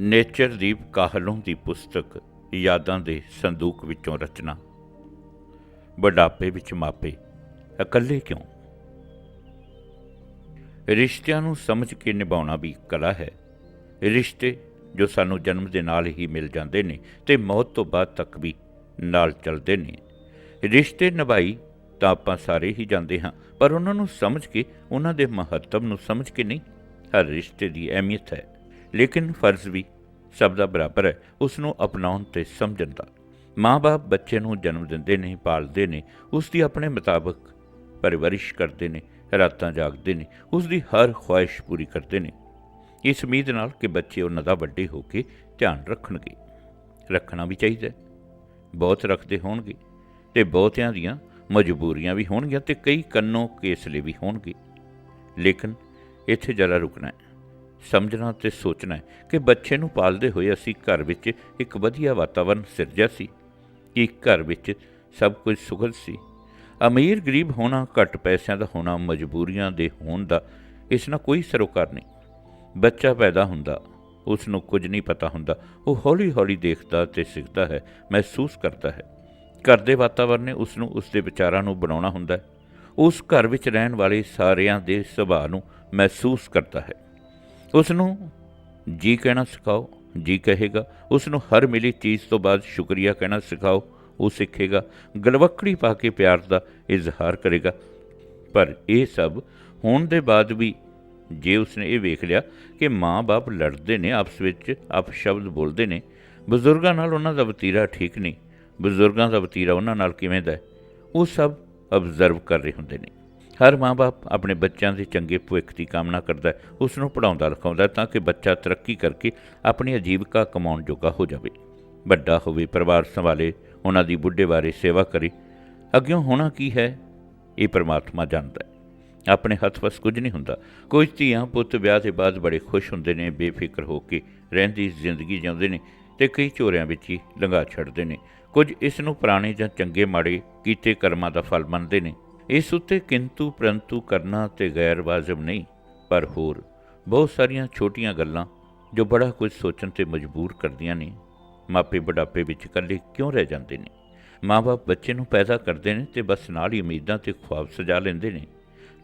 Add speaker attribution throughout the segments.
Speaker 1: ਨੇਚਰਦੀਪ ਕਾਹਲੋਂ ਦੀ ਪੁਸਤਕ ਯਾਦਾਂ ਦੇ ਸੰਦੂਕ ਵਿੱਚੋਂ ਰਚਨਾ। ਬੁਢਾਪੇ ਵਿੱਚ ਮਾਪੇ, ਇਕੱਲੇ ਕਿਉਂ? ਰਿਸ਼ਤਿਆਂ ਨੂੰ ਸਮਝ ਕੇ ਨਿਭਾਉਣਾ ਵੀ ਕਲਾ ਹੈ। ਰਿਸ਼ਤੇ ਜੋ ਸਾਨੂੰ ਜਨਮ ਦੇ ਨਾਲ ਹੀ ਮਿਲ ਜਾਂਦੇ ਨੇ ਤੇ ਮੌਤ ਤੋਂ ਬਾਅਦ ਤੱਕ ਵੀ ਨਾਲ ਚੱਲਦੇ ਨੇ। ਰਿਸ਼ਤੇ ਨਿਭਾਈ ਤਾਂ ਆਪਾਂ ਸਾਰੇ ਹੀ ਜਾਂਦੇ ਹਾਂ, ਪਰ ਉਹਨਾਂ ਨੂੰ ਸਮਝ ਕੇ, ਉਹਨਾਂ ਦੇ ਮਹੱਤਵ ਨੂੰ ਸਮਝ ਕੇ ਨਹੀਂ। ਹਰ ਰਿਸ਼ਤੇ ਦੀ ਅਹਿਮੀਅਤ ਹੈ। ਲੇਕਿਨ ਫਰਜ਼ ਵੀ ਸਭ ਦਾ ਬਰਾਬਰ ਹੈ ਉਸ ਨੂੰ ਅਪਣਾਉਣ ਤੇ ਸਮਝਣ ਦਾ। ਮਾਂ-ਬਾਪ ਬੱਚੇ ਨੂੰ ਜਨਮ ਦਿੰਦੇ ਨੇ, ਪਾਲਦੇ ਨੇ ਉਸ ਦੀ ਆਪਣੇ ਮੁਤਾਬਕ ਪਰਵਰਿਸ਼ ਕਰਦੇ ਨੇ, ਰਾਤਾਂ ਜਾਗਦੇ ਨੇ ਉਸ ਦੀ ਹਰ ਖੁਆਇਸ਼ ਪੂਰੀ ਕਰਦੇ ਨੇ। ਇਸ ਉਮੀਦ ਨਾਲ ਕਿ ਬੱਚੇ ਉਹਨਾਂ ਦਾ ਵੱਡੇ ਹੋ ਕੇ ਧਿਆਨ ਰੱਖਣਗੇ। ਰੱਖਣਾ ਵੀ ਚਾਹੀਦਾ ਬਹੁਤ ਰੱਖਦੇ ਹੋਣਗੇ ਤੇ ਬਹੁਤਿਆਂ ਦੀਆਂ ਮਜਬੂਰੀਆਂ ਵੀ ਹੋਣਗੀਆਂ ਤੇ ਕਈ ਕੰਨੋਂ ਕੇਸਲੇ ਵੀ ਹੋਣਗੇ। ਲੇਕਿਨ ਇੱਥੇ ਜਰਾ ਰੁਕਣਾ ਹੈ। ਸਮਝਣਾ ਤੇ ਸੋਚਣਾ ਹੈ ਕਿ ਬੱਚੇ ਨੂੰ ਪਾਲਦੇ ਹੋਏ ਅਸੀਂ ਘਰ ਵਿੱਚ ਇੱਕ ਵਧੀਆ ਵਾਤਾਵਰਣ ਸਿਰਜਿਆ ਸੀ, ਕਿ ਘਰ ਵਿੱਚ ਸਭ ਕੁਝ ਸੁਖਦ ਸੀ। ਅਮੀਰ ਗਰੀਬ ਹੋਣਾ ਘੱਟ ਪੈਸਿਆਂ ਦਾ ਹੋਣਾ ਮਜਬੂਰੀਆਂ ਦੇ ਹੋਣ ਦਾ ਇਸ ਨਾਲ ਕੋਈ ਸਰੋਕਾਰ ਨਹੀਂ। ਬੱਚਾ ਪੈਦਾ ਹੁੰਦਾ ਉਸ ਨੂੰ ਕੁਝ ਨਹੀਂ ਪਤਾ ਹੁੰਦਾ, ਉਹ ਹੌਲੀ-ਹੌਲੀ ਦੇਖਦਾ ਤੇ ਸਿੱਖਦਾ ਹੈ, ਮਹਿਸੂਸ ਕਰਦਾ ਹੈ। ਘਰ ਦੇ ਵਾਤਾਵਰਣ ਨੇ ਉਸ ਨੂੰ ਉਸ ਦੇ ਵਿਚਾਰਾਂ ਨੂੰ ਬਣਾਉਣਾ ਹੁੰਦਾ ਹੈ। ਉਸ ਘਰ ਵਿੱਚ ਰਹਿਣ ਵਾਲੇ ਸਾਰਿਆਂ ਦੇ ਸੁਭਾਅ ਨੂੰ ਮਹਿਸੂਸ ਕਰਦਾ ਹੈ। ਉਸ ਨੂੰ ਜੀ ਕਹਿਣਾ ਸਿਖਾਓ, ਜੀ ਕਹੇਗਾ। ਉਸ ਨੂੰ ਹਰ ਮਿਲੀ ਚੀਜ਼ ਤੋਂ ਬਾਅਦ ਸ਼ੁਕਰੀਆ ਕਹਿਣਾ ਸਿਖਾਓ, ਉਹ ਸਿੱਖੇਗਾ। ਗਲਵੱਕੜੀ ਪਾ ਕੇ ਪਿਆਰ ਦਾ ਇਜ਼ਹਾਰ ਕਰੇਗਾ। ਪਰ ਇਹ ਸਭ ਹੋਣ ਦੇ ਬਾਅਦ ਵੀ ਜੇ ਉਸਨੇ ਇਹ ਵੇਖ ਲਿਆ ਕਿ ਮਾਂ-ਬਾਪ ਲੜਦੇ ਨੇ, ਆਪਸ ਵਿੱਚ ਆਪ ਸ਼ਬਦ ਬੋਲਦੇ ਨੇ, ਬਜ਼ੁਰਗਾਂ ਨਾਲ ਉਹਨਾਂ ਦਾ ਵਤੀਰਾ ਠੀਕ ਨਹੀਂ। ਬਜ਼ੁਰਗਾਂ ਦਾ ਵਤੀਰਾ ਉਹਨਾਂ ਨਾਲ ਕਿਵੇਂ ਦਾ ਉਹ ਸਭ ਅਬਜ਼ਰਵ ਕਰ ਰਹੇ ਹੁੰਦੇ ਨੇ। ਹਰ ਮਾਂ-ਬਾਪ ਆਪਣੇ ਬੱਚਿਆਂ ਦੇ ਚੰਗੇ ਭਵਿੱਖ ਦੀ ਕਾਮਨਾ ਕਰਦਾ ਹੈ ਉਸ ਨੂੰ ਪੜਾਉਂਦਾ ਲਿਖਾਉਂਦਾ ਤਾਂ ਕਿ ਬੱਚਾ ਤਰੱਕੀ ਕਰਕੇ ਆਪਣੀ ਅਜੀਵਕਾ ਕਮਾਉਣ ਜੋਗਾ ਹੋ ਜਾਵੇ। ਵੱਡਾ ਹੋਵੇ, ਪਰਿਵਾਰ ਸੰਭਾਲੇ, ਉਹਨਾਂ ਦੀ ਬੁੱਢੇ ਬਾਰੇ ਸੇਵਾ ਕਰੇ। ਅੱਗਿਓਂ ਹੋਣਾ ਕੀ ਹੈ? ਇਹ ਪਰਮਾਤਮਾ ਜਾਣਦਾ ਹੈ। ਆਪਣੇ ਹੱਥ ਵਸ ਕੁਝ ਨਹੀਂ ਹੁੰਦਾ। ਕੁਝ ਧੀਆਂ, ਪੁੱਤ ਵਿਆਹ ਦੇ ਬਾਅਦ ਬੜੇ ਖੁਸ਼ ਹੁੰਦੇ ਨੇ, ਬੇਫਿਕਰ ਹੋ ਕੇ ਰਹਿੰਦੀ ਜ਼ਿੰਦਗੀ ਜਿਉਂਦੇ ਨੇ ਤੇ ਕਈ ਚੋਰਿਆਂ ਵਿੱਚ ਹੀ ਲੰਘਾ ਛੱਡਦੇ ਨੇ। ਕੁਝ ਇਸ ਨੂੰ ਪੁਰਾਣੇ ਜਾਂ ਚੰਗੇ ਮਾੜੇ ਕੀਤੇ ਕਰਮਾਂ ਦਾ ਫਲ ਮੰਨਦੇ ਨੇ। ਇਸ ਉੱਤੇ ਕਿੰਤੂ ਪ੍ਰੰਤੂ ਕਰਨਾ ਤੇ ਗੈਰ ਵਾਜਬ ਨਹੀਂ, ਪਰ ਹੋਰ, ਬਹੁਤ ਸਾਰੀਆਂ ਛੋਟੀਆਂ ਗੱਲਾਂ ਜੋ ਬੜਾ ਕੁਝ ਸੋਚਣ ਤੇ ਮਜਬੂਰ ਕਰਦੀਆਂ ਨੇ, ਮਾਪੇ ਬੁਢਾਪੇ ਵਿੱਚ ਇਕੱਲੇ ਕਿਉਂ ਰਹਿ ਜਾਂਦੇ ਨੇ? ਮਾਪੇ ਬੱਚੇ ਨੂੰ ਪੈਦਾ ਕਰਦੇ ਨੇ ਤੇ ਬਸ ਨਾਲ ਹੀ ਉਮੀਦਾਂ ਤੇ ਖੁਆਬ ਸਜਾ ਲੈਂਦੇ ਨੇ।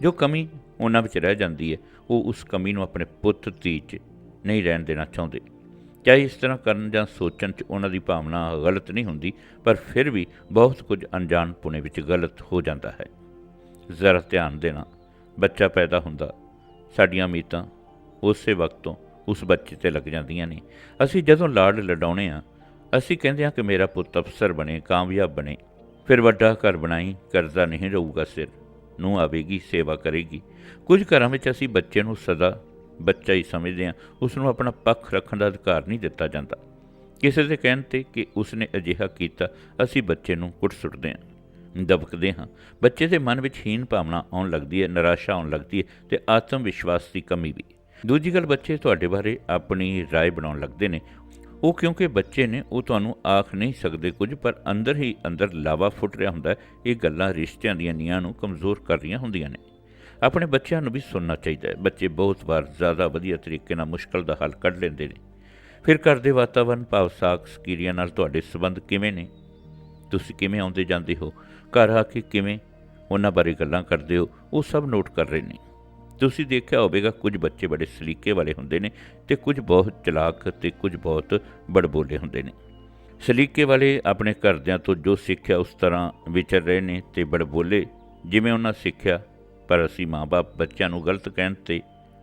Speaker 1: ਜੋ ਕਮੀ ਉਹਨਾਂ ਵਿੱਚ ਰਹਿ ਜਾਂਦੀ ਹੈ, ਉਹ ਉਸ ਕਮੀ ਨੂੰ ਆਪਣੇ ਪੁੱਤ, ਧੀ 'ਚ ਨਹੀਂ ਰਹਿਣ ਦੇਣਾ ਚਾਹੁੰਦੇ। ਚਾਹੇ ਇਸ ਤਰ੍ਹਾਂ ਕਰਨ ਜਾਂ ਸੋਚਣ 'ਚ ਉਹਨਾਂ ਦੀ ਭਾਵਨਾ ਗਲਤ ਨਹੀਂ ਹੁੰਦੀ, ਪਰ ਫਿਰ ਵੀ ਬਹੁਤ ਕੁਝ ਅਣਜਾਣ ਪੁਣੇ ਵਿੱਚ ਗਲਤ ਹੋ ਜਾਂਦਾ ਹੈ। ਜ਼ਰਾ ਧਿਆਨ ਦੇਣਾ। ਬੱਚਾ ਪੈਦਾ ਹੁੰਦਾ, ਸਾਡੀਆਂ ਉਮੀਦਾਂ ਉਸੇ ਵਕਤ ਤੋਂ ਉਸ ਬੱਚੇ ਤੇ ਲੱਗ ਜਾਂਦੀਆਂ ਨੇ। ਅਸੀਂ ਜਦੋਂ ਲਾੜ ਲਡਾਉਣੇ ਆ, ਅਸੀਂ ਕਹਿੰਦੇ ਆ ਕਿ ਮੇਰਾ ਪੁੱਤ ਅਫਸਰ ਬਣੇ, ਕਾਮਯਾਬ ਬਣੇ। ਫਿਰ ਵੱਡਾ ਘਰ ਬਣਾਈ, ਕਰਜ਼ਾ ਨਹੀਂ ਰਹੂਗਾ ਸਿਰ ਨੂੰ ਆਵੇਗੀ, ਸੇਵਾ ਕਰੇਗੀ। ਕੁਝ ਘਰਾਂ ਵਿੱਚ ਅਸੀਂ ਬੱਚੇ ਨੂੰ ਸਦਾ ਬੱਚਾ ਹੀ ਸਮਝਦੇ ਆ, ਉਸ ਨੂੰ ਆਪਣਾ ਪੱਖ ਰੱਖਣ ਦਾ ਅਧਿਕਾਰ ਨਹੀਂ ਦਿੱਤਾ ਜਾਂਦਾ। ਕਿਸੇ ਦੇ ਕਹਿਣ ਤੇ ਕਿ ਉਸਨੇ ਅਜਿਹਾ ਕੀਤਾ, ਅਸੀਂ ਬੱਚੇ ਨੂੰ ਕੁੱਟ ਸੁੱਟਦੇ ਹਾਂ ਦਬਕਦੇ ਹਾਂ ਬੱਚੇ ਦੇ ਮਨ ਵਿੱਚ ਹੀਨ ਭਾਵਨਾ ਆਉਣ ਲੱਗਦੀ ਹੈ ਨਿਰਾਸ਼ਾ ਆਉਣ ਲੱਗਦੀ ਹੈ ਤੇ ਆਤਮ ਵਿਸ਼ਵਾਸ ਦੀ ਕਮੀ ਵੀ ਦੂਜੀ ਗੱਲ ਬੱਚੇ ਤੁਹਾਡੇ ਬਾਰੇ ਆਪਣੀ رائے ਬਣਾਉਣ ਲੱਗਦੇ ਨੇ ਉਹ ਕਿਉਂਕਿ ਬੱਚੇ ਨੇ ਉਹ ਤੁਹਾਨੂੰ ਆਖ ਨਹੀਂ ਸਕਦੇ ਕੁਝ ਪਰ ਅੰਦਰ ਹੀ ਅੰਦਰ ਲਾਵਾ ਫੁੱਟ ਰਿਹਾ ਹੁੰਦਾ ਹੈ। ਇਹ ਗੱਲਾਂ ਰਿਸ਼ਤਿਆਂ ਦੀਆਂ ਨੀਆਂ ਨੂੰ ਕਮਜ਼ੋਰ ਕਰ ਰਹੀਆਂ ਹੁੰਦੀਆਂ ਨੇ ਆਪਣੇ ਬੱਚਿਆਂ ਨੂੰ ਵੀ ਸੁਣਨਾ ਚਾਹੀਦਾ ਹੈ ਬੱਚੇ ਬਹੁਤ ਵਾਰ ਜ਼ਿਆਦਾ ਵਧੀਆ ਤਰੀਕੇ ਨਾਲ ਮੁਸ਼ਕਲ ਦਾ ਹੱਲ ਕੱਢ ਲੈਂਦੇ ਨੇ ਫਿਰ ਘਰ ਦੇ ਵਾਤਾਵਰਣ ਭਾਵ ਸਾਖ ਸਕੀਰੀਆਂ ਨਾਲ ਤੁਹਾਡੇ ਸਬੰਧ ਕਿਵੇਂ ਨੇ ਤੁਸੀਂ ਕਿਵੇਂ ਆਉਂਦੇ ਜਾਂਦੇ ਹੋ ਘਰ ਆ ਕੇ ਕਿਵੇਂ ਉਹਨਾਂ ਬਾਰੇ ਗੱਲਾਂ ਕਰਦੇ ਹੋ, ਉਹ ਸਭ ਨੋਟ ਕਰ ਰਹੇ ਨੇ। ਤੁਸੀਂ ਦੇਖਿਆ ਹੋਵੇਗਾ, ਕੁਝ ਬੱਚੇ ਬੜੇ ਸਲੀਕੇ ਵਾਲੇ ਹੁੰਦੇ ਨੇ ਤੇ ਕੁਝ ਬਹੁਤ ਚਲਾਕ ਤੇ ਕੁਝ ਬਹੁਤ ਬੜਬੋਲੇ ਹੁੰਦੇ ਨੇ। ਸਲੀਕੇ ਵਾਲੇ ਆਪਣੇ ਘਰਦਿਆਂ ਤੋਂ ਜੋ ਸਿੱਖਿਆ ਉਸ ਤਰ੍ਹਾਂ ਵਿਚਰ ਰਹੇ ਨੇ ਤੇ ਬੜਬੋਲੇ ਜਿਵੇਂ ਉਹਨਾਂ ਸਿੱਖਿਆ, ਪਰ ਅਸੀਂ ਮਾਪੇ ਬੱਚਿਆਂ ਨੂੰ ਗਲਤ ਕਹਿਣ ਤੇ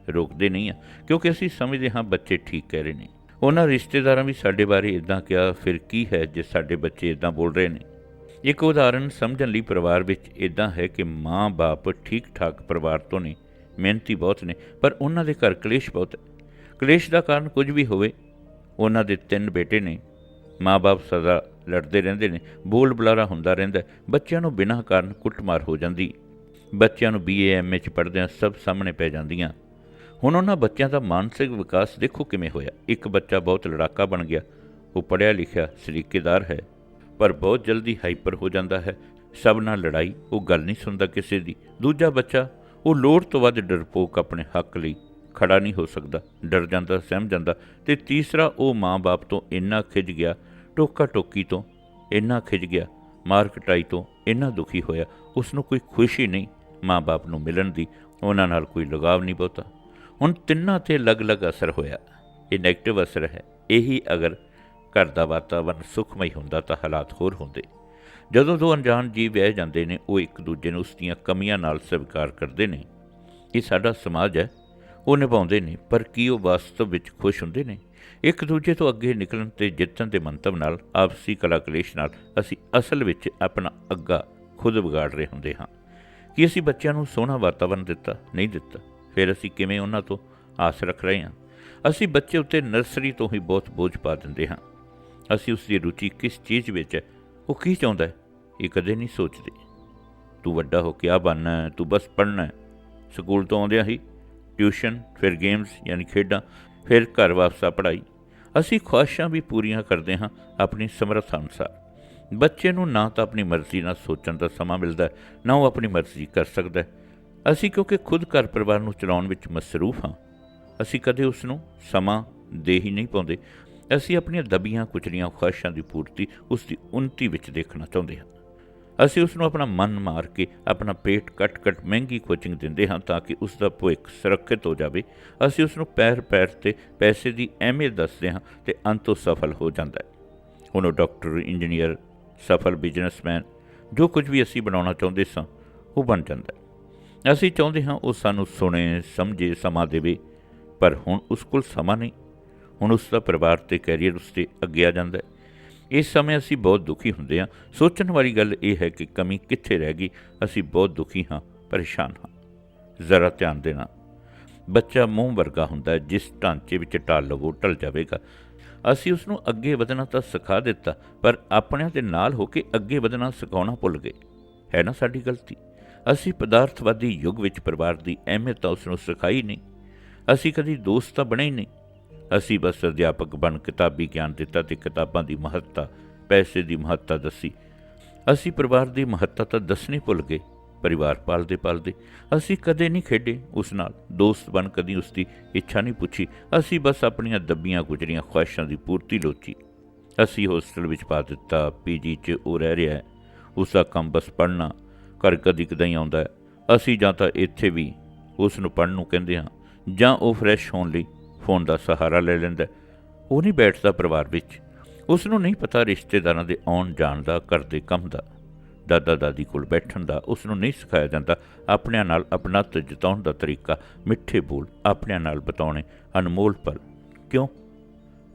Speaker 1: ਰੋਕਦੇ ਨਹੀਂ ਆ, ਕਿਉਂਕਿ ਅਸੀਂ ਸਮਝਦੇ ਹਾਂ ਬੱਚੇ ਠੀਕ ਕਹਿ ਰਹੇ ਨੇ। ਉਹਨਾਂ ਰਿਸ਼ਤੇਦਾਰਾਂ ਵੀ ਸਾਡੇ ਬਾਰੇ ਇਦਾਂ ਕਿਹਾ, ਫਿਰ ਕੀ ਹੈ ਜੇ ਸਾਡੇ ਬੱਚੇ ਇਦਾਂ ਬੋਲ ਰਹੇ ਨੇ? ਇੱਕ ਉਦਾਹਰਨ ਸਮਝਣ ਲਈ ਪਰਿਵਾਰ ਵਿੱਚ ਇਦਾਂ ਹੈ ਕਿ ਮਾਂ-ਬਾਪ ਠੀਕ-ਠਾਕ ਪਰਿਵਾਰ ਤੋਂ ਨੇ, ਮਿਹਨਤੀ ਬਹੁਤ ਨੇ, ਪਰ ਉਹਨਾਂ ਦੇ ਘਰ ਕਲੇਸ਼ ਬਹੁਤ ਹੈ। ਕਲੇਸ਼ ਦਾ ਕਾਰਨ ਕੁਝ ਵੀ ਹੋਵੇ, ਉਹਨਾਂ ਦੇ ਤਿੰਨ ਬੇਟੇ ਨੇ ਮਾਂ-ਬਾਪ ਸਦਾ ਲੜਦੇ ਰਹਿੰਦੇ ਨੇ, ਬੋਲ ਬੁਲਾਰਾ ਹੁੰਦਾ ਰਹਿੰਦਾ ਬੱਚਿਆਂ ਨੂੰ ਬਿਨਾਂ ਕਾਰਨ ਕੁੱਟਮਾਰ ਹੋ ਜਾਂਦੀ ਬੱਚਿਆਂ ਨੂੰ ਬੀਏ ਐਮਏ ਚ ਪੜ੍ਹਦਿਆਂ ਸਭ ਸਾਹਮਣੇ ਪੈ ਜਾਂਦੀਆਂ। ਹੁਣ ਉਹਨਾਂ ਬੱਚਿਆਂ ਦਾ ਮਾਨਸਿਕ ਵਿਕਾਸ ਦੇਖੋ ਕਿਵੇਂ ਹੋਇਆ। ਇੱਕ ਬੱਚਾ ਬਹੁਤ ਲੜਾਕਾ ਬਣ ਗਿਆ, ਉਹ ਪੜ੍ਹਿਆ ਲਿਖਿਆ ਸਲੀਕੇਦਾਰ ਹੈ। ਪਰ ਬਹੁਤ ਜਲਦੀ ਹਾਈਪਰ ਹੋ ਜਾਂਦਾ ਹੈ। ਸਭ ਨਾਲ ਲੜਾਈ, ਉਹ ਗੱਲ ਨਹੀਂ ਸੁਣਦਾ ਕਿਸੇ ਦੀ। ਦੂਜਾ ਬੱਚਾ, ਉਹ ਲੋੜ ਤੋਂ ਵੱਧ ਡਰਪੋਕ ਆਪਣੇ ਹੱਕ ਲਈ ਖੜਾ ਨਹੀਂ ਹੋ ਸਕਦਾ। ਡਰ ਜਾਂਦਾ, ਸਹਿਮ ਜਾਂਦਾ ਤੇ ਤੀਸਰਾ, ਉਹ ਮਾਂ-ਬਾਪ ਤੋਂ ਇੰਨਾ ਖਿਜ ਗਿਆ ਟੋਕਾ ਟੋਕੀ ਤੋਂ ਇੰਨਾ ਖਿਜ ਗਿਆ, ਮਾਰ ਕਟਾਈ ਤੋਂ ਇੰਨਾ ਦੁਖੀ ਹੋਇਆ ਉਸ ਨੂੰ ਕੋਈ ਖੁਸ਼ੀ ਨਹੀਂ ਮਾਂ-ਬਾਪ ਨੂੰ ਮਿਲਣ ਦੀ, ਉਹਨਾਂ ਨਾਲ ਕੋਈ ਲਗਾਵ ਨਹੀਂ ਬਹੁਤਾ। ਹੁਣ ਤਿੰਨਾਂ ਤੇ ਅਲੱਗ-ਅਲੱਗ ਅਸਰ ਹੋਇਆ। ਇਹ 네ਗੇਟਿਵ ਅਸਰ ਹੈ। ਇਹੀ ਅਗਰ ਘਰ ਦਾ ਵਾਤਾਵਰਨ ਸੁਖਮਈ ਹੁੰਦਾ ਤਾਂ ਹਾਲਾਤ ਹੋਰ ਹੁੰਦੇ। ਜਦੋਂ ਦੋ ਅਣਜਾਣ ਜੀਵ ਵਿਆਹ ਜਾਂਦੇ ਨੇ, ਉਹ ਇੱਕ ਦੂਜੇ ਨੂੰ ਉਸ ਦੀਆਂ ਕਮੀਆਂ ਨਾਲ ਸਵੀਕਾਰ ਕਰਦੇ ਨੇ। ਇਹ ਸਾਡਾ ਸਮਾਜ ਹੈ। ਉਹ ਨਿਭਾਉਂਦੇ ਨੇ, ਪਰ ਕੀ ਉਹ ਵਾਸਤਵ ਵਿੱਚ ਖੁਸ਼ ਹੁੰਦੇ ਨੇ? ਇੱਕ ਦੂਜੇ ਤੋਂ ਅੱਗੇ ਨਿਕਲਣ ਤੇ ਜਿੱਤਣ ਦੇ ਮੰਤਵ ਨਾਲ, ਆਪਸੀ ਕਲਾ ਕਲੇਸ਼ ਨਾਲ ਅਸੀਂ ਅਸਲ ਵਿੱਚ ਆਪਣਾ ਅੱਗਾ ਖੁਦ ਵਿਗਾੜ ਰਹੇ ਹੁੰਦੇ ਹਾਂ। ਕਿ ਅਸੀਂ ਬੱਚਿਆਂ ਨੂੰ ਸੋਹਣਾ ਵਾਤਾਵਰਣ ਦਿੱਤਾ? ਨਹੀਂ ਦਿੱਤਾ। ਫਿਰ ਅਸੀਂ ਕਿਵੇਂ ਉਹਨਾਂ ਤੋਂ ਆਸ ਰੱਖ ਰਹੇ ਹਾਂ? ਅਸੀਂ ਬੱਚੇ ਉੱਤੇ ਨਰਸਰੀ ਤੋਂ ਹੀ ਬਹੁਤ ਬੋਝ ਪਾ ਦਿੰਦੇ ਹਾਂ। ਅਸੀਂ ਉਸ ਦੀ ਰੁਚੀ ਕਿਸ ਚੀਜ਼ ਵਿੱਚ ਹੈ ਉਹ ਕੀ ਚਾਹੁੰਦਾ ਹੈ, ਇਹ ਕਦੇ ਨਹੀਂ ਸੋਚਦੇ। ਤੂੰ ਵੱਡਾ ਹੋ ਕੇ ਆ ਬਣਨਾ ਹੈ ਤੂੰ ਬਸ ਪੜ੍ਹਨਾ। ਹੈ ਸਕੂਲ ਤੋਂ ਆਉਂਦਿਆਂ ਹੀ ਟਿਊਸ਼ਨ, ਫਿਰ ਗੇਮਸ, ਯਾਨੀ ਖੇਡਾਂ, ਫਿਰ ਘਰ ਵਾਪਸ ਆ ਪੜ੍ਹਾਈ। ਅਸੀਂ ਖੁਆਇਸ਼ਾਂ ਵੀ ਪੂਰੀਆਂ ਕਰਦੇ ਹਾਂ ਆਪਣੀ ਸਮਰੱਥਾ ਅਨੁਸਾਰ। ਬੱਚੇ ਨੂੰ ਨਾ ਤਾਂ ਆਪਣੀ ਮਰਜ਼ੀ ਨਾਲ ਸੋਚਣ ਦਾ ਸਮਾਂ ਮਿਲਦਾ ਨਾ ਉਹ ਆਪਣੀ ਮਰਜ਼ੀ ਕਰ ਸਕਦਾ ਅਸੀਂ ਕਿਉਂਕਿ ਖੁਦ ਘਰ ਪਰਿਵਾਰ ਨੂੰ ਚਲਾਉਣ ਵਿੱਚ ਮਸਰੂਫ ਹਾਂ। ਅਸੀਂ ਕਦੇ ਉਸ ਨੂੰ ਸਮਾਂ ਦੇ ਹੀ ਨਹੀਂ ਪਾਉਂਦੇ। ਅਸੀਂ ਆਪਣੀਆਂ ਦਬੀਆਂ ਕੁਚਲੀਆਂ ਖੁਆਇਸ਼ਾਂ ਦੀ ਪੂਰਤੀ ਉਸ ਦੀ ਉਨਤੀ ਵਿੱਚ ਦੇਖਣਾ ਚਾਹੁੰਦੇ ਹਾਂ। ਅਸੀਂ ਉਸ ਨੂੰ ਆਪਣਾ ਮਨ ਮਾਰ ਕੇ ਆਪਣਾ ਪੇਟ ਕੱਟ-ਕੱਟ ਮਹਿੰਗੀ ਕੋਚਿੰਗ ਦਿੰਦੇ ਹਾਂ ਤਾਂ ਕਿ ਉਸ ਦਾ ਭਵਿੱਖ ਸੁਰੱਖਿਅਤ ਹੋ ਜਾਵੇ। ਅਸੀਂ ਉਸ ਨੂੰ ਪੈਰ-ਪੈਰ ਤੇ ਪੈਸੇ ਦੀ ਅਹਿਮੀਅਤ ਦੱਸਦੇ ਹਾਂ ਤੇ ਅੰਤੋਂ ਸਫਲ ਹੋ ਜਾਂਦਾ ਹੈ। ਹੁਣ ਉਹ ਡਾਕਟਰ, ਇੰਜੀਨੀਅਰ, ਸਫਲ ਬਿਜ਼ਨਸਮੈਨ, ਜੋ ਕੁਝ ਵੀ ਅਸੀਂ ਬਣਾਉਣਾ ਚਾਹੁੰਦੇ ਸਾਂ, ਉਹ ਬਣ ਜਾਂਦਾ ਹੈ। ਅਸੀਂ ਚਾਹੁੰਦੇ ਹਾਂ ਉਹ ਸਾਨੂੰ ਸੁਣੇ, ਸਮਝੇ, ਸਮਾਂ ਦੇਵੇ, ਪਰ ਹੁਣ ਉਸ ਕੋਲ ਸਮਾਂ ਨਹੀਂ। ਹੁਣ ਉਸ ਦਾ ਪਰਿਵਾਰ ਤੇ ਕੈਰੀਅਰ ਉਸ ਤੇ ਅੱਗੇ ਆ ਜਾਂਦਾ ਹੈ। ਇਸ ਸਮੇਂ ਅਸੀਂ ਬਹੁਤ ਦੁਖੀ ਹੁੰਦੇ ਹਾਂ। ਸੋਚਣ ਵਾਲੀ ਗੱਲ ਇਹ ਹੈ ਕਿ ਕਮੀ ਕਿੱਥੇ ਰਹਿ ਗਈ? ਅਸੀਂ ਬਹੁਤ ਦੁਖੀ ਹਾਂ, ਪਰੇਸ਼ਾਨ ਹਾਂ। ਜ਼ਰਾ ਧਿਆਨ ਦੇਣਾ। ਬੱਚਾ ਮੂੰਹ ਵਰਗਾ ਹੁੰਦਾ ਜਿਸ ਢਾਂਚੇ ਵਿੱਚ ਢਲ ਲਵੋ, ਢਲ ਜਾਵੇਗਾ। ਅਸੀਂ ਉਸ ਨੂੰ ਅੱਗੇ ਵਧਣਾ ਤਾਂ ਸਿਖਾ ਦਿੱਤਾ, ਪਰ ਆਪਣਿਆਂ ਦੇ ਨਾਲ ਹੋ ਕੇ ਅੱਗੇ ਵਧਣਾ ਸਿਖਾਉਣਾ ਭੁੱਲ ਗਏ। ਹੈ ਨਾ ਸਾਡੀ ਗਲਤੀ? ਅਸੀਂ ਪਦਾਰਥਵਾਦੀ ਯੁੱਗ ਵਿੱਚ ਪਰਿਵਾਰ ਦੀ ਅਹਿਮੀਅਤ ਤਾਂ ਉਸ ਨੂੰ ਸਿਖਾਈ ਨਹੀਂ। ਅਸੀਂ ਕਦੀ ਦੋਸਤ ਤਾਂ ਬਣੇ ਹੀ ਨਹੀਂ। ਅਸੀਂ ਬਸ ਅਧਿਆਪਕ ਬਣ ਕਿਤਾਬੀ ਗਿਆਨ ਦਿੱਤਾ ਤੇ ਕਿਤਾਬਾਂ ਦੀ ਮਹੱਤਤਾ, ਪੈਸੇ ਦੀ ਮਹੱਤਤਾ ਦੱਸੀ। ਅਸੀਂ ਪਰਿਵਾਰ ਦੀ ਮਹੱਤਤਾ ਤਾਂ ਦੱਸਣੀ ਭੁੱਲ ਗਏ, ਪਰਿਵਾਰ ਪਾਲਦੇ ਪਾਲਦੇ। ਅਸੀਂ ਕਦੇ ਨਹੀਂ ਖੇਡੇ ਉਸ ਨਾਲ, ਦੋਸਤ ਬਣ ਕਦੀ ਉਸ ਦੀ ਇੱਛਾ ਨਹੀਂ ਪੁੱਛੀ। ਅਸੀਂ ਬਸ ਆਪਣੀਆਂ ਦੱਬੀਆਂ ਗੁਜਰੀਆਂ ਖੁਆਇਸ਼ਾਂ ਦੀ ਪੂਰਤੀ ਲੋਚੀ। ਅਸੀਂ ਹੋਸਟਲ ਵਿੱਚ ਪਾ ਦਿੱਤਾ ਪੀਜੀ 'ਚ ਉਹ ਰਹਿ ਰਿਹਾ ਹੈ। ਉਸ ਦਾ ਕੰਮ ਬਸ ਪੜ੍ਹਨਾ, ਘਰ ਕਦੀ ਕਦਾਈ ਆਉਂਦਾ ਅਸੀਂ ਜਾਂ ਤਾਂ ਇੱਥੇ ਵੀ ਉਸ ਨੂੰ ਪੜ੍ਹਨ ਨੂੰ ਕਹਿੰਦੇ ਹਾਂ ਜਾਂ ਉਹ ਫਰੈਸ਼ ਹੋਣ ਲਈ ਫੋਨ ਦਾ ਸਹਾਰਾ ਲੈ ਲੈਂਦਾ ਉਹ ਨਹੀਂ ਬੈਠਦਾ ਪਰਿਵਾਰ ਵਿੱਚ। ਉਸ ਨੂੰ ਨਹੀਂ ਪਤਾ ਰਿਸ਼ਤੇਦਾਰਾਂ ਦੇ ਆਉਣ ਜਾਣ ਦਾ, ਘਰ ਦੇ ਕੰਮ ਦਾ। ਦਾਦਾ ਦਾਦੀ ਕੋਲ ਬੈਠਣ ਦਾ ਉਸ ਨੂੰ ਨਹੀਂ ਸਿਖਾਇਆ ਜਾਂਦਾ। ਆਪਣਿਆਂ ਨਾਲ ਆਪਣਤ ਜਤਾਉਣ ਦਾ ਤਰੀਕਾ ਮਿੱਠੇ ਬੋਲ ਆਪਣਿਆਂ ਨਾਲ ਬਤਾਉਣੇ ਅਨਮੋਲ ਪਲ। ਕਿਉਂ?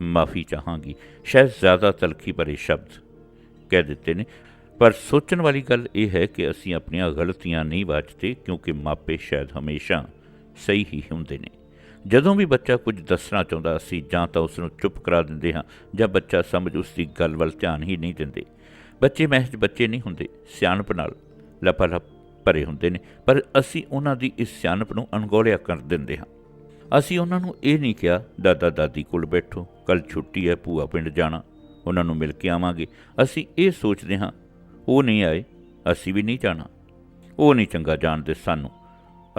Speaker 1: ਮਾਫੀ ਚਾਹਾਂਗੀ। ਸ਼ਾਇਦ ਜ਼ਿਆਦਾ ਤਲਖੀ ਭਰੇ ਸ਼ਬਦ ਕਹਿ ਦਿੱਤੇ ਨੇ। ਪਰ ਸੋਚਣ ਵਾਲੀ ਗੱਲ ਇਹ ਹੈ ਕਿ ਅਸੀਂ ਆਪਣੀਆਂ ਗਲਤੀਆਂ ਨਹੀਂ ਵਾਚਦੇ ਕਿਉਂਕਿ ਮਾਪੇ ਸ਼ਾਇਦ ਹਮੇਸ਼ਾ ਸਹੀ ਹੀ ਹੁੰਦੇ ਨੇ। ਜਦੋਂ ਵੀ ਬੱਚਾ ਕੁਝ ਦੱਸਣਾ ਚਾਹੁੰਦਾ ਅਸੀਂ ਜਾਂ ਤਾਂ ਉਸ ਨੂੰ ਚੁੱਪ ਕਰਾ ਦਿੰਦੇ ਹਾਂ ਜਾਂ ਬੱਚਾ ਸਮਝ ਉਸ ਦੀ ਗੱਲ ਵੱਲ ਧਿਆਨ ਹੀ ਨਹੀਂ ਦਿੰਦੇ। ਬੱਚੇ ਮਹਿਜ ਬੱਚੇ ਨਹੀਂ ਹੁੰਦੇ, ਸਿਆਣਪ ਨਾਲ ਲਪਾਲਪ ਭਰੇ ਹੁੰਦੇ ਨੇ, ਪਰ ਅਸੀਂ ਉਹਨਾਂ ਦੀ ਇਸ ਸਿਆਣਪ ਨੂੰ ਅਣਗੌਲਿਆ ਕਰ ਦਿੰਦੇ ਹਾਂ। ਅਸੀਂ ਉਹਨਾਂ ਨੂੰ ਇਹ ਨਹੀਂ ਕਿਹਾ, ਦਾਦਾ, ਦਾਦੀ ਕੋਲ ਬੈਠੋ ਕੱਲ ਛੁੱਟੀ ਹੈ, ਭੂਆ ਪਿੰਡ ਜਾਣਾ, ਉਹਨਾਂ ਨੂੰ ਮਿਲ ਕੇ ਆਵਾਂਗੇ। ਅਸੀਂ ਇਹ ਸੋਚਦੇ ਹਾਂ, ਉਹ ਨਹੀਂ ਆਏ, ਅਸੀਂ ਵੀ ਨਹੀਂ ਜਾਣਾ। ਉਹ ਨਹੀਂ ਚੰਗਾ ਜਾਣਦੇ ਸਾਨੂੰ,